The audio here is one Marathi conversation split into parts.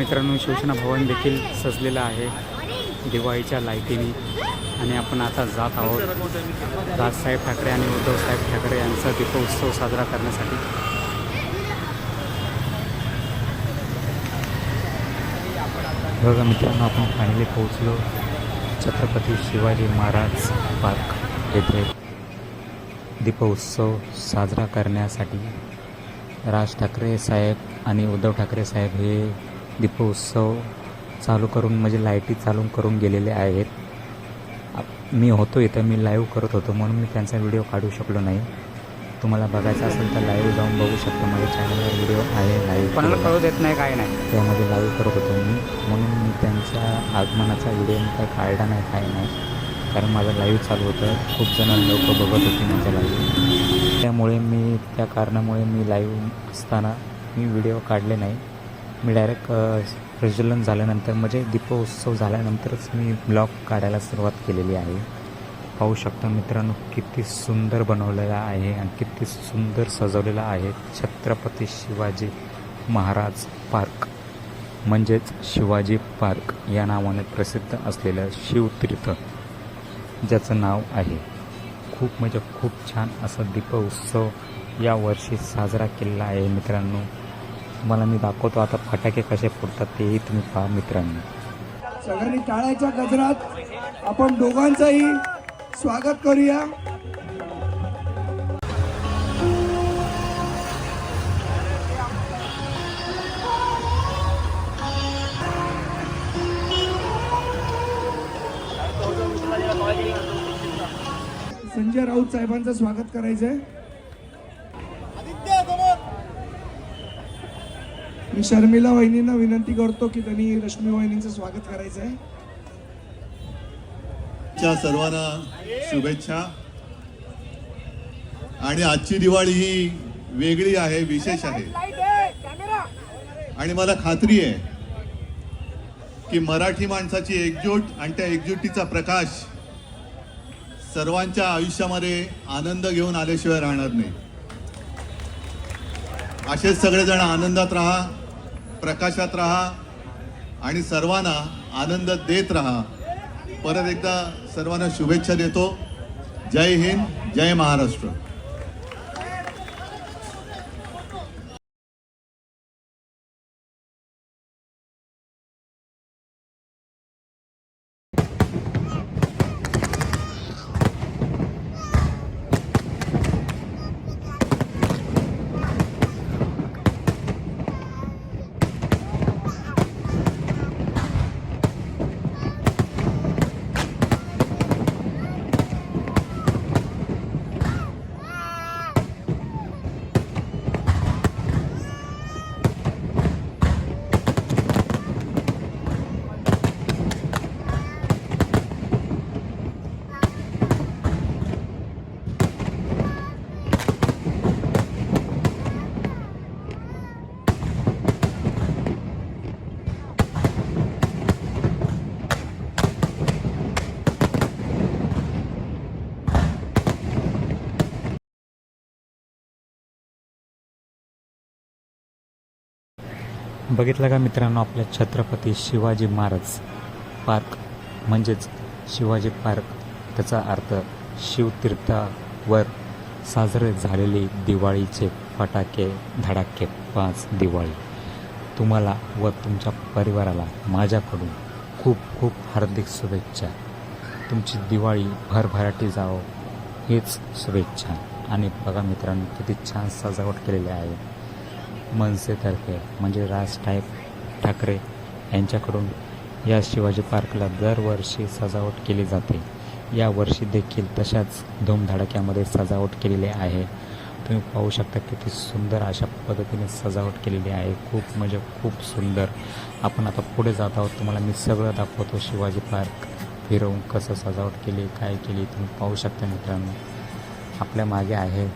मित्रांनो शिवसेना भवन देखील सजलेलं आहे दिवाळीच्या लाईटीने आणि आपण आता जात आहोत राजसाहेब ठाकरे आणि उद्धवसाहेब ठाकरे यांचा दीपोत्सव साजरा करण्यासाठी. बघा मित्रांनो आपण फायनली पोहोचलो. छत्रपती शिवाजी महाराज पार्क येथे दीपोत्सव साजरा करण्यासाठी. राज ठाकरे साहेब आणि उद्धव ठाकरे साहेब हे दीपोत्सव चालू करून म्हणजे लाईटी चालू करून गेलेले आहेत. मी होतो इथं मी लाईव्ह करत होतो म्हणून मी त्यांचा व्हिडिओ काढू शकलो नाही. तुम्हाला बघायचा असेल तर लाईव्ह जाऊन बघू शकतो माझ्या चॅनलवर व्हिडिओ आहे कोणाला लाईव्ह कळू देत नाही काय नाही. त्यामध्ये लाईव्ह करत होतो मी. म्हणून मी त्यांच्या आगमनाचा व्हिडिओ मी काही काढला नाही काय नाही. कारण माझं लाईव्ह चालू होतं. खूप जण लोक बघत होती माझं लाईव्ह त्यामुळे मी त्या कारणामुळे मी लाईव्ह असताना मी व्हिडिओ काढले नाही. मी डायरेक्ट प्रज्वलन झाल्यानंतर म्हणजे दीपोत्सव झाल्यानंतरच मी ब्लॉग काढायला सुरुवात केलेली आहे. पाहू शकता मित्रांनो किती सुंदर बनवलेला आहे आणि किती सुंदर सजवलेला आहे छत्रपती शिवाजी महाराज पार्क. म्हणजेच शिवाजी पार्क या नावाने प्रसिद्ध असलेलं शिवतीर्थ ज्याचं नाव आहे. खूप म्हणजे खूप छान असा दीपोत्सव यावर्षी साजरा केलेला आहे मित्रांनो. तुम्हाला मी दाखवतो आता फटाके कसे फुटतात तेही तुम्ही पहा मित्रांनो. सगळ्यांनी टाळ्याच्या गजरात आपण दोघांचंही स्वागत करूया. संजय राऊत साहेबांचं स्वागत करायचंय. मी शर्मिला वहिनींना विनंती करतो की त्यांनी रश्मी वहिनींचं स्वागत करायचंय च्या सर्वांना शुभेच्छा. आणि आजची दिवाळी ही वेगळी आहे विशेष आहे. आणि मला खात्री आहे की मराठी माणसाची एकजूट आणि त्या एकजुटीचा प्रकाश सर्वांच्या आयुष्यामध्ये आनंद घेऊन आल्याशिवाय राहणार नाही. असेच सगळेजण आनंदात राहा. प्रकाशात राहा आणि सर्वांना आनंद देत राहा. परत एकदा सर्वांना शुभेच्छा देतो. जय हिंद जय महाराष्ट्र. बघितलं का मित्रांनो आपल्या छत्रपती शिवाजी महाराज पार्क? म्हणजेच शिवाजी पार्क. त्याचा अर्थ शिवतीर्थावर साजरे झालेली दिवाळीचे फटाके धडाके पाच दिवाळी. तुम्हाला व तुमच्या परिवाराला माझ्याकडून खूप खूप हार्दिक शुभेच्छा. तुमची दिवाळी भरभराटी जावो हेच शुभेच्छा. आणि बघा मित्रांनो किती छान सजावट केलेली आहे. मनसेतर्फे म्हणजे राज टाईप ठाकरे यांच्याकडून या शिवाजी पार्कला दरवर्षी सजावट केली जाते. या वर्षी देखील तशाच धूमधडाक्यामध्ये सजावट केलेली आहे. तुम्ही पाहू शकता किती सुंदर अशा पद्धतीने सजावट केलेली आहे. खूप म्हणजे खूप सुंदर. आपण आता पुढे जात आहोत. तुम्हाला मी सगळं दाखवतो. शिवाजी पार्क फिरवून कसं सजावट केली काय केली तुम्ही पाहू शकता मित्रांनो. आपल्या मागे आहे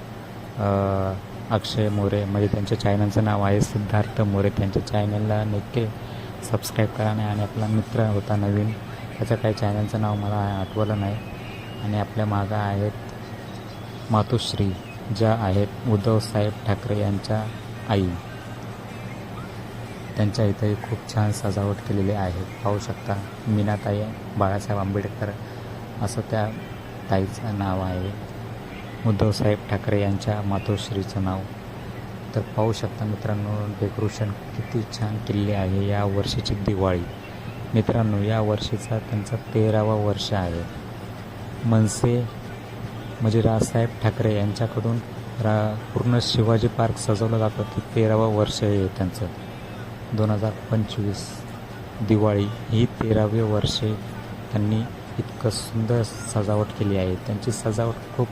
अक्षय मोरे म्हणजे त्यांच्या चॅनलचं नाव आहे सिद्धार्थ मोरे. त्यांच्या चॅनलला नक्की सबस्क्राईब करा नाही आणि आपला मित्र होता नवीन त्याचं काही चॅनलचं नाव मला आठवलं नाही. आणि आपल्या मागं आहेत मातुश्री ज्या आहेत उद्धवसाहेब ठाकरे यांच्या आई. त्यांच्या इथंही खूप छान सजावट केलेली आहे. पाहू शकता मीनाताई बाळासाहेब आंबेडकर असं त्या ताईचं नाव आहे. उद्धवसाहेब ठाकरे यांच्या मातोश्रीचं नाव. तर पाहू शकता मित्रांनो डेकोरेशन किती छान किल्ले आहे या वर्षीची दिवाळी. मित्रांनो या वर्षीचा त्यांचा तेरावा वर्ष आहे. मनसे म्हणजे राजसाहेब ठाकरे यांच्याकडून रा पूर्ण शिवाजी पार्क सजवलं जातं ते तेरावं वर्ष आहे त्यांचं. दोन हजार पंचवीस दिवाळी ही तेरावे वर्षे त्यांनी इतकं सुंदर सजावट केली आहे. त्यांची सजावट खूप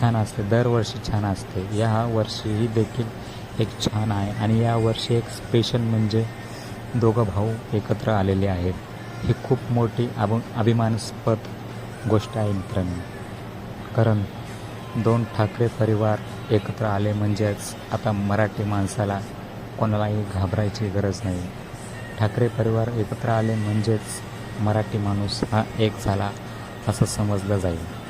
छान असते दरवर्षी छान असते. या वर्षीही देखील एक छान आहे. आणि या वर्षी एक स्पेशल म्हणजे दोघं भाऊ एकत्र आलेले आहेत. ही खूप मोठी अभ अभिमानास्पद गोष्ट आहे मित्रांनो. कारण दोन ठाकरे परिवार एकत्र आले म्हणजेच आता मराठी माणसाला कोणालाही घाबरायची गरज नाही. ठाकरे परिवार एकत्र आले म्हणजेच मराठी माणूस हा एक झाला असं समजलं जाईल.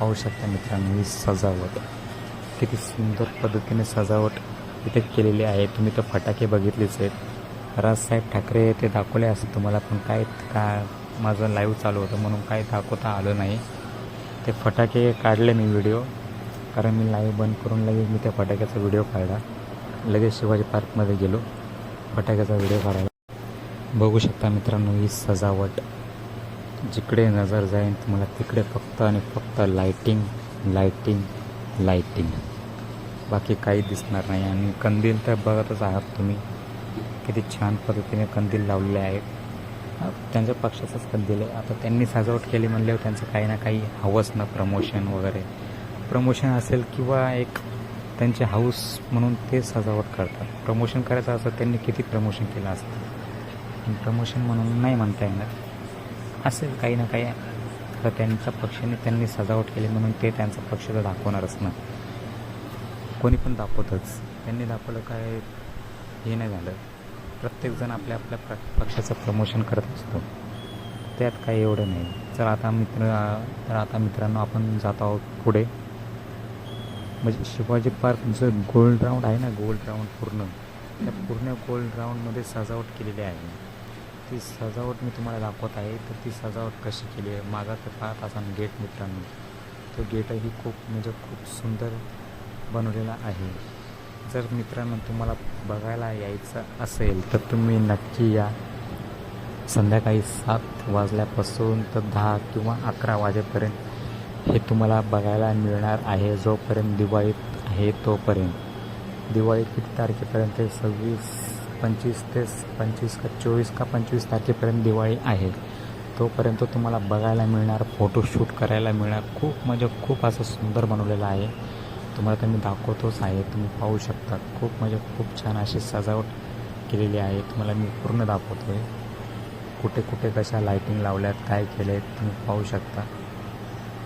पाहू शकता मित्रांनो ही सजावट. किती सुंदर पद्धतीने सजावट इथे केलेली आहे. तुम्ही तर फटाके बघितलेच आहेत. राजसाहेब ठाकरे ते दाखवले असं तुम्हाला पण काय का माझं लाईव्ह चालू होतं म्हणून काय दाखवता आलं नाही. ते फटाके काढले मी व्हिडिओ कारण मी लाईव्ह बंद करून लगेच मी त्या फटाक्याचा व्हिडिओ काढला. लगेच शिवाजी पार्कमध्ये गेलो. फटाक्याचा व्हिडिओ काढायला. बघू शकता मित्रांनो ही सजावट. जिकडे नजर जाईल तुम्हाला तिकडे फक्त आणि फक्त लाईटिंग लाईटिंग लाईटिंग बाकी काही दिसणार नाही आणि कंदील तर बघतच आहात तुम्ही. किती छान पद्धतीने कंदील लावलेले आहेत. त्यांच्या पक्षाचाच कंदील आहे. आता त्यांनी सजावट केली म्हणल्यावर त्यांचं काही ना काही हवंच ना प्रमोशन वगैरे. प्रमोशन असेल किंवा एक त्यांचे हाऊस म्हणून ते सजावट करतात. प्रमोशन करायचं असं त्यांनी किती प्रमोशन केलं असतं? प्रमोशन म्हणून नाही म्हणता येणार. असेल काही ना काही. तर त्यांच्या पक्षाने त्यांनी सजावट केली म्हणून ते त्यांचा पक्ष तर दाखवणारच ना. कोणी पण दाखवतच. त्यांनी दाखवलं काय हे नाही झालं. प्रत्येकजण आपल्या आपल्या प्र पक्षाचं प्रमोशन करत असतो. त्यात काही एवढं नाही. तर आता मित्र तर आता मित्रांनो आपण जात आहोत पुढे. म्हणजे शिवाजी पार्क जो गोल्ड राऊंड आहे ना गोल्ड राऊंड पूर्ण. त्या पूर्ण गोल्ड राऊंडमध्ये सजावट केलेली आहे. ती सजावट मी तुम्हाला दाखवत आहे तर ती सजावट कशी केली आहे? मागा तर पाहत असाल गेट मित्रांनो. तो गेटही खूप म्हणजे खूप सुंदर बनवलेला आहे. जर मित्रांनो तुम्हाला बघायला यायचं असेल तर तुम्ही नक्की या. संध्याकाळी सात वाजल्यापासून तर दहा किंवा अकरा वाजेपर्यंत हे तुम्हाला बघायला मिळणार आहे जोपर्यंत दिवाळीत आहे तोपर्यंत. दिवाळी किती तारखेपर्यंत सव्वीस पंचवीस ते पंचवीस का चोवीस का पंचवीस तारखेपर्यंत दिवाळी आहे. तोपर्यंत तुम्हाला बघायला मिळणार फोटोशूट करायला मिळणार. खूप म्हणजे खूप असं सुंदर बनवलेलं आहे. तुम्हाला तर मी दाखवतोच आहे. तुम्ही पाहू शकता. खूप म्हणजे खूप छान अशी सजावट केलेली आहे. तुम्हाला मी पूर्ण दाखवतो आहे कुठे कुठे कशा लाईटिंग लावल्यात काय केले आहेत तुम्ही पाहू शकता.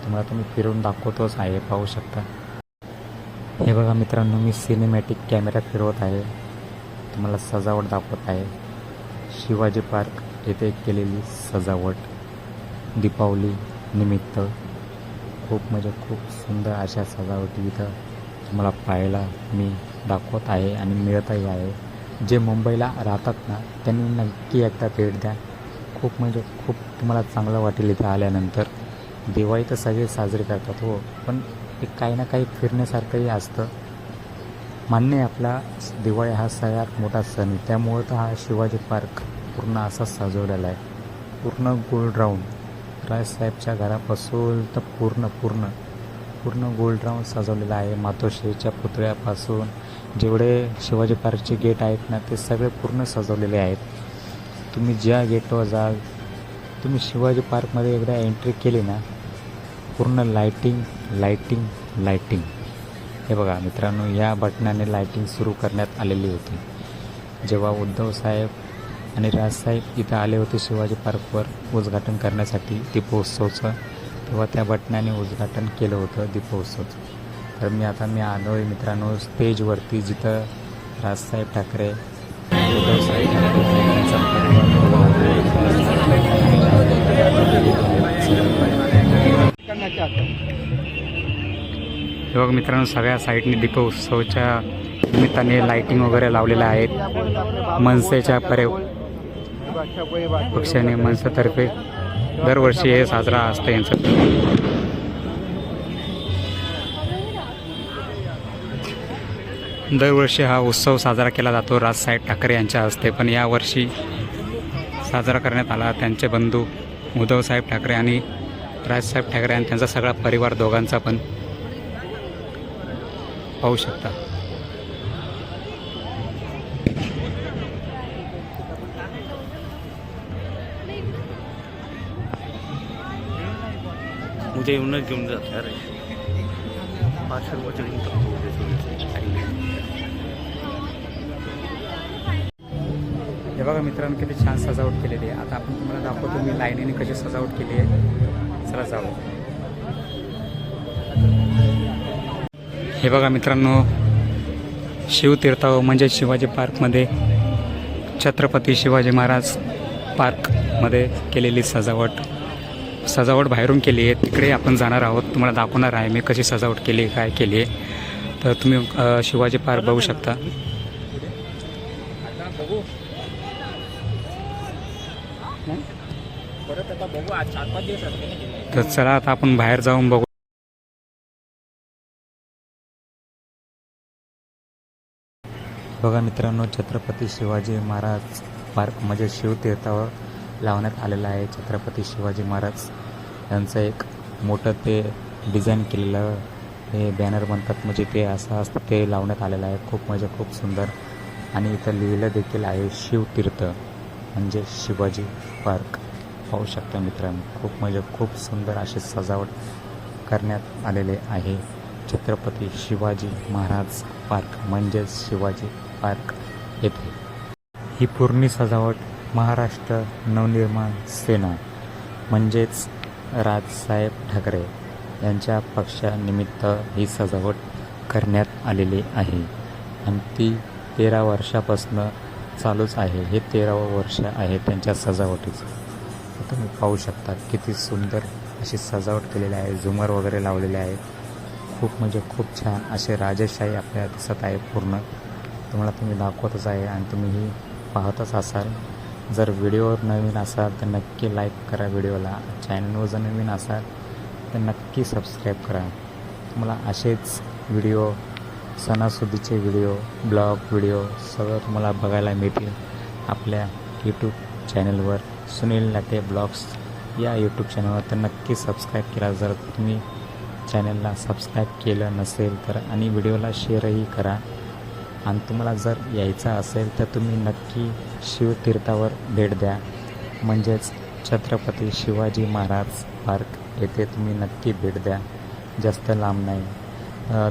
तुम्हाला तुम्ही फिरून दाखवतोच आहे. पाहू शकता. हे बघा मित्रांनो मी सिनेमॅटिक कॅमेरा फिरवत आहे. तुम्हाला सजावट दाखवत आहे. शिवाजी पार्क येथे केलेली सजावट दीपावली निमित्त खूप म्हणजे खूप सुंदर अशा सजावटी इथं तुम्हाला पाहायला मी दाखवत आहे आणि मिळतही आहे. जे मुंबईला राहतात ना त्यांनी नक्की एकदा भेट द्या. खूप म्हणजे खूप तुम्हाला चांगलं वाटेल इथं आल्यानंतर. दिवाळी तर सगळे साजरे करतात हो पण एक काही ना काही फिरण्यासारखंही असतं. मान्य आहे आपला दिवाळी हा सगळ्यात मोठा सण आहे. त्यामुळं तर हा शिवाजी पार्क पूर्ण असा सजवलेला आहे. पूर्ण गोल्ड राऊंड. राजसाहेबच्या घरापासून तर पूर्ण पूर्ण पूर्ण गोल्ड राऊंड सजवलेला आहे. मातोश्रीच्या पुतळ्यापासून जेवढे शिवाजी पार्कचे गेट आहेत ना ते सगळे पूर्ण सजवलेले आहेत. तुम्ही ज्या गेटवर जाल तुम्ही शिवाजी पार्कमध्ये एकदा एंट्री केली ना पूर्ण लाईटिंग लाईटिंग लाईटिंग हे बघा मित्रांनो या बटनाने लाईटिंग सुरू करण्यात आलेली होती. जेव्हा उद्धव साहेब आणि राजसाहेब इथं आले होते शिवाजी पार्कवर उद्घाटन करण्यासाठी दीपोत्सवचं तेव्हा त्या बटनाने उद्घाटन केलं होतं दीपोत्सवचं. तर मी आता मी आलो आहे मित्रांनो स्टेजवरती जिथं राजसाहेब ठाकरे उद्धव साहेब ठाकरे यांचा हे बघ मित्रांनो सगळ्या साईडने दीपोत्सवच्या निमित्ताने लाईटिंग वगैरे लावलेल्या आहेत मनसेच्या परे पक्षाने मनसेतर्फे दरवर्षी हे साजरा असतं यांचं. दरवर्षी हा उत्सव साजरा केला जातो राजसाहेब ठाकरे यांच्या हस्ते पण यावर्षी साजरा करण्यात आला त्यांचे बंधू उद्धवसाहेब ठाकरे आणि राजसाहेब ठाकरे आणि त्यांचा सगळा परिवार दोघांचा पण. पाहू शकता. उद्या येऊनच घेऊन जात अरे. पाचशे रुपयाचे. हे बघा मित्रांनो किती छान सजावट केलेली आहे. आता आपण तुम्हाला दाखवतो मी लाईनीने कशी सजावट केली आहे. चला जाऊ. हे बघा मित्रांनो शिवतीर्थाव म्हणजे शिवाजी पार्कमध्ये छत्रपती शिवाजी महाराज पार्कमध्ये केलेली सजावट. सजावट बाहेरून केली आहे. तिकडे आपण जाणार आहोत. तुम्हाला दाखवणार आहे मी कशी सजावट केली काय केली आहे. तर तुम्ही शिवाजी पार्क बघू शकता. तर चला आता आपण बाहेर जाऊन बघू. बघा मित्रांनो छत्रपती शिवाजी महाराज पार्क म्हणजे शिवतीर्थावर लावण्यात आलेलं आहे छत्रपती शिवाजी महाराज. यांचं एक मोठं ते डिझाईन केलेलं हे बॅनर म्हणतात. म्हणजे ते असं असतं ते लावण्यात आलेलं आहे. खूप म्हणजे खूप सुंदर. आणि इथं लिहिलं देखील आहे शिवतीर्थ म्हणजे शिवाजी पार्क. पाहू शकता मित्रांनो खूप म्हणजे खूप सुंदर अशी सजावट करण्यात आलेले आहे. छत्रपती शिवाजी महाराज पार्क म्हणजेच शिवाजी पार्क येथे. ही पूर्ण सजावट महाराष्ट्र नवनिर्माण सेना म्हणजेच राजसाहेब ठाकरे यांच्या पक्षानिमित्त ही सजावट करण्यात आलेली आहे. आणि ती तेरा वर्षापासून चालूच आहे. हे तेरावं वर्ष आहे त्यांच्या सजावटीचं. तुम्ही पाहू शकता किती सुंदर अशी सजावट केलेली आहे. झुमर वगैरे लावलेले आहे खूप म्हणजे खूप छान असे राजेशाही आपल्याला दिसत आहे पूर्ण. तुम्हाला तुम्ही दाखवतच आहे आणि तुम्ही ही पाहतच असाल. जर व्हिडिओवर नवीन असाल तर नक्की लाईक करा व्हिडिओला. चॅनलवर जर नवीन असाल तर नक्की सबस्क्राईब करा. तुम्हाला असेच व्हिडिओ सणासुदीचे व्हिडिओ ब्लॉग व्हिडिओ सगळं तुम्हाला बघायला मिळतील आपल्या यूट्यूब चॅनलवर सुनील लाटे ब्लॉग्स या यूट्यूब चॅनलवर तर नक्की सबस्क्राईब केला. जर तुम्ही चॅनलला सबस्क्राईब केलं नसेल तर आणि व्हिडिओला शेअरही करा. आणि तुम्हाला जर यायचं असेल तर तुम्ही नक्की शिवतीर्थावर भेट द्या. म्हणजेच छत्रपती शिवाजी महाराज पार्क येथे तुम्ही नक्की भेट द्या. जास्त लांब नाही.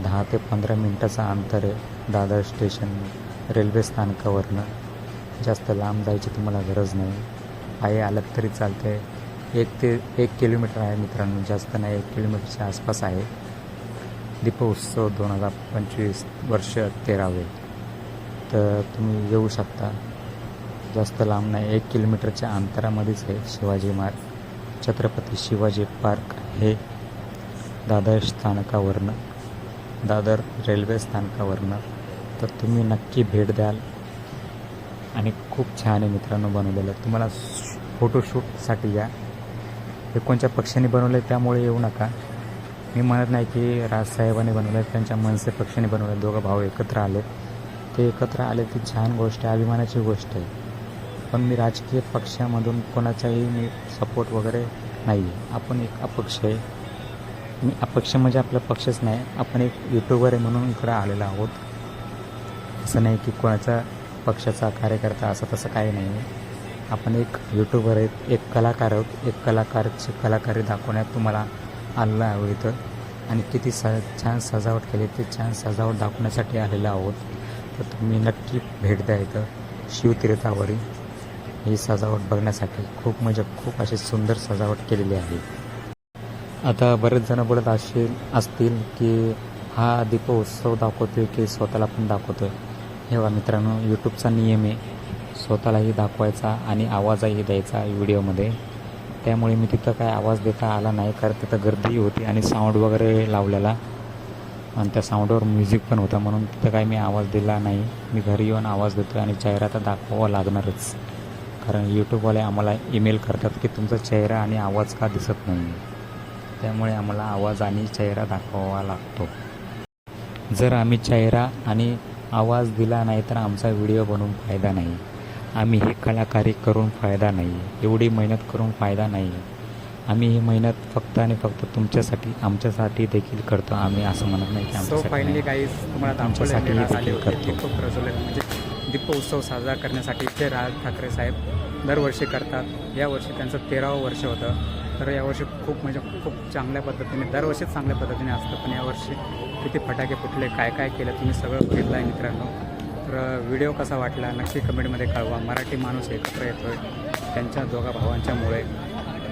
दहा ते पंधरा मिनटाचं अंतर आहे दादर स्टेशन रेल्वे स्थानकावरनं. जास्त लांब जायची तुम्हाला गरज नाही. पायी आलं तरी चालते एक ते एक किलोमीटर आहे मित्रांनो जास्त नाही एक किलोमीटरच्या आसपास आहे. दीपोत्सव दोन हजार पंचवीस वर्ष तेरावे. तर तुम्ही येऊ शकता. जास्त लांब नाही एक किलोमीटरच्या अंतरामध्येच आहे शिवाजी मार्ग. छत्रपती शिवाजी पार्क हे दादर स्थानकावरनं दादर रेल्वे स्थानकावरनं. तर तुम्ही नक्की भेट द्याल. आणि खूप छान आहे मित्रांनो बनवलेलं. तुम्हाला फोटोशूटसाठी या. हे कोणत्या पक्षाने बनवलं आहे त्यामुळे येऊ नका. मी म्हणत नाही की राजसाहेबांनी बनवलं त्यांच्या मनसे पक्षाने बनवलं दोघं भाऊ एकत्र आले ते एकत्र आले ती छान गोष्ट आहे अभिमानाची गोष्ट आहे. पण मी राजकीय पक्षामधून कोणाचाही मी सपोर्ट वगैरे नाही आहे आपण एक अपक्ष आहे. मी अपक्ष म्हणजे आपला पक्षच नाही. आपण एक यूट्यूबर आहे म्हणून इकडं आलेलो आहोत. असं नाही की कोणाचा पक्षाचा कार्यकर्ता असं तसं काही नाही आहे आपण एक यूट्यूबर आहेत एक कलाकार आहोत. एक कलाकारची कलाकारी दाखवण्यात तुम्हाला आलेलं आहे इथं. आणि किती स छान सजावट केली ते छान सजावट दाखवण्यासाठी आलेलं आहोत. तर तुम्ही नक्की भेट द्या इथं. शिवतीर्थावरील ही सजावट बघण्यासाठी खूप म्हणजे खूप अशी सुंदर सजावट केलेली आहे. आता बरेच जण बोलत असेल असतील की हा दीपोत्सव दाखवतोय की स्वतःला पण दाखवतोय. हे बघा मित्रांनो यूट्यूबचा नियम आहे. स्वतःलाही दाखवायचा आणि आवाजही द्यायचा व्हिडिओमध्ये. त्यामुळे मी तिथं काय आवाज देता आला नाही कारण तिथं गर्दी होती आणि साऊंड वगैरे लावलेला. आणि त्या साऊंडवर म्युझिक पण होता. म्हणून तिथं काही मी आवाज दिला नाही. मी घरी येऊन आवाज देतो आणि चेहरा तर दाखवावा लागणारच. कारण यूट्यूबवाले आम्हाला ईमेल करतात की तुमचा चेहरा आणि आवाज का दिसत नाही? त्यामुळे आम्हाला आवाज आणि चेहरा दाखवावा लागतो. जर आम्ही चेहरा आणि आवाज दिला नाही तर आमचा व्हिडिओ बनवून फायदा नाही. आम्ही हे कलाकारी करून फायदा नाही. एवढी मेहनत करून फायदा नाही. आम्ही ही मेहनत फक्त आणि फक्त तुमच्यासाठी आमच्यासाठी देखील करतो. आम्ही असं म्हणत नाही की सो फायनली. गाईज तुम्हाला आमच्यासाठी देखील करतो. दीपक प्रज्वलन. म्हणजे दीपोत्सव साजरा करण्यासाठी इथे राज ठाकरे साहेब दरवर्षी करतात. यावर्षी त्यांचं तेरावं वर्ष होतं. तर यावर्षी खूप म्हणजे खूप चांगल्या पद्धतीने दरवर्षीच चांगल्या पद्धतीने असतं. पण यावर्षी किती फटाके फुटले काय काय केलं तुम्ही सगळं बघितलं आहे मित्रांनो. तर व्हिडिओ कसा वाटला नक्की कमेंटमध्ये कळवा. मराठी माणूस एकत्र येतोय त्यांच्या दोघा भावांच्यामुळे.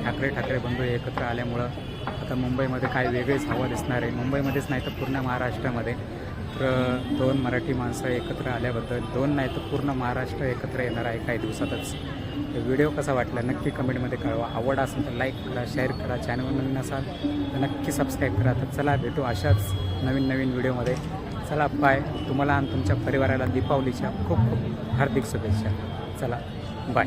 ठाकरे ठाकरे बंधू एकत्र आल्यामुळं आता मुंबईमध्ये काय वेगळीच हवा दिसणार आहे. मुंबईमध्येच नाही तर पूर्ण महाराष्ट्रामध्ये. तर दोन मराठी माणसं एकत्र आल्याबद्दल दोन नाही तर पूर्ण महाराष्ट्र एकत्र येणार आहे काही दिवसातच. तर व्हिडिओ कसा वाटला नक्की कमेंटमध्ये कळवा. आवड असेल तर लाईक करा शेअर करा चॅनल नवीन असाल तर नक्की सबस्क्राईब करा. तर चला भेटू अशाच नवीन नवीन व्हिडिओमध्ये. चला बाय तुम्हाला आणि तुमच्या परिवाराला दीपावलीच्या खूप खूप हार्दिक शुभेच्छा. चला बाय